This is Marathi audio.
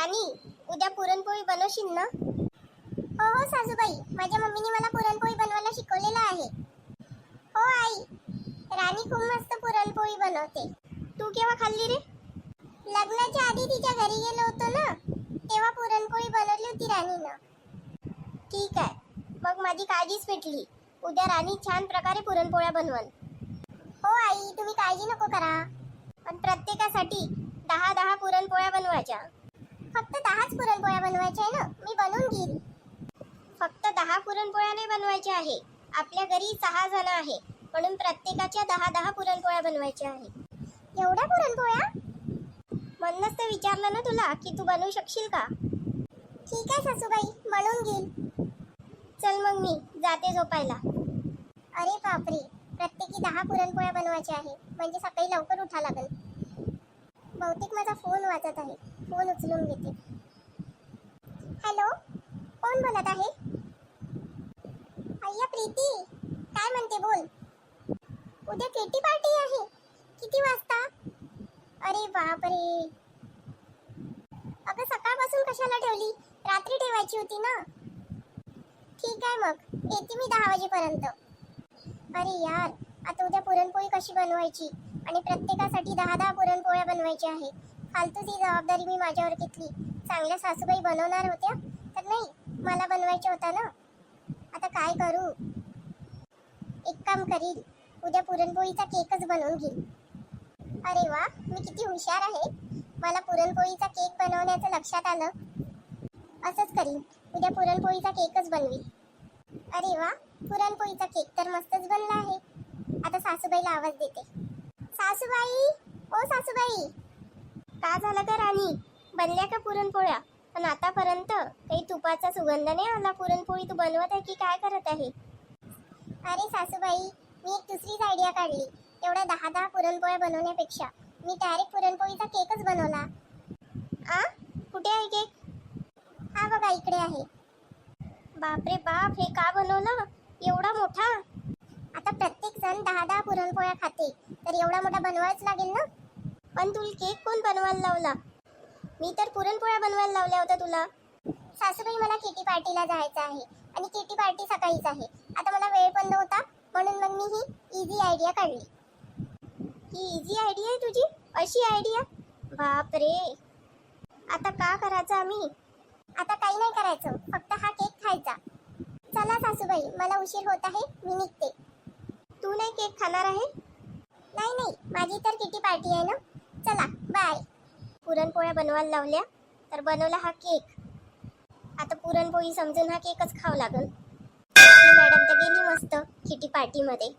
राणी उद्या पुरणपोळी बनवशील ना? हो हो सासूबाई. माझ्या मम्मीने मला पुरणपोळी बनवायला शिकवलेलं आहे. हो आई. राणी खूप मस्त पुरणपोळी बनवते. तू केव्हा खाल्ली रे? लग्नाच्या आधी तिच्या घरी गेलो होतो ना? तेव्हा पुरणपोळी बनवली होती राणीनं. ठीक आहे. मग माझी काळजीच पेटली. उद्या राणी छान प्रकारे पुरणपोळ्या बनवल हो आई तुम्ही काळजी नको करा. पण प्रत्येकासाठी दहा दहा पुरणपोळ्या बनवायच्या. फक्त दहाच पुरणपोळ्या बनवायच्या आहे ना मी बनवून घेईल फक्त दहा पुरणपोळ्या नाही बनवायच्या आहे. आपल्या घरी सहा जण आहे म्हणून प्रत्येकाच्या दहा दहा पुरणपोळ्या बनवायच्या आहे. एवढ्या पुरणपोळ्या? म्हणूनच तर विचारलं ना तुला की तू बनवू शकशील का? ठीक आहे सासूबाई बनवून घेईल चल मग मी जाते झोपायला. अरे बापरे प्रत्येकी दहा पुरणपोळ्या बनवायच्या आहे. म्हणजे सकाळी लवकर उठा लागेल. बहुतेक माझा फोन वाजत आहे. फोन उचलून घेते. हॅलो? कोण बोलत आहे? अय्या प्रीती काय म्हणते बोल? उद्या केटी पार्टी आहे? किती वाजता? अरे बापरे! अगं सकाळपासून कशाला ठेवली? रात्री ठेवायची होती ना? ठीक आहे मग. येते मी दहा वाजेपर्यंत. अरे यार आता उद्या पुरणपोळी कशी बनवायची? आणि प्रत्येकासाठी दहा दहा पुरणपोळ्या बनवायच्या आहे. फालतूच ही जबाबदारी मी माझ्यावर घेतली. चांगल्या सासूबाई बनवणार होत्या? तर नाही मला बनवायच्या होता ना? आता काय करू? एक काम करील उद्या पुरणपोळीचा केकच बनवून घेईल अरे वा मी किती हुशार आहे. मला पुरणपोळीचा केक बनवण्याचं लक्षात आलं. असंच करीन उद्या पुरणपोळीचा केकच बनवी अरे वा पुरणपोळीचा केक तर मस्तच बनला आहे. सासूबाईला आवाज देते. सासूबाई ओ सासूबाई. का झालं का राणी? बनल्या का पुरणपोळ्या? पण आतापर्यंत काही तुपाचा सुगंध नाही आला. पुरणपोळी तू बनवत आहे की काय करत आहे? अरे सासूबाई मी एक दुसरीच आयडिया काढली. एवढ्या दहा दहा पुरणपोळ्या बनवण्यापेक्षा मी डायरेक्ट पुरणपोळीचा केकच बनवला. आ? कुठे आहे केक हा बघा इकडे आहे. बापरे बाप हे का बनवलं? एवढा मोठा? आता प्रत्येक दहा दहा पुरणपोळ्या खाते. तर एवढा मोठा बनवायच लागेल ना? पण तुला केक कोण बनवायला लावला? मी तर पुरणपोळ्या बनवायला लावल्या होत्या तुला. सासूबाई मला केटी पार्टीला जायचं आहे आणि केटी पार्टी सकाळीच आहे. आता मला वेळ पण नव्हता म्हणून मग मी ही इझी आयडिया काढली. ही इझी आयडिया आहे तुझी? अशी आयडिया बापरे! आता का करायचं आम्ही? आता काही नाही करायचं फक्त हा केक खायचा. चला सासूबाई मला उशीर होत आहे मी निघते. नाही आहे? नाही नाही. माझी तर किती पार्टी आहे ना. चला बाय पुरणपोळ्या बनवायला लावल्या तर बनवला हा केक. आता पुरणपोळी समजून हा केकच खावं लागल. मॅडम तर गेली मस्त किटी पार्टीमध्ये.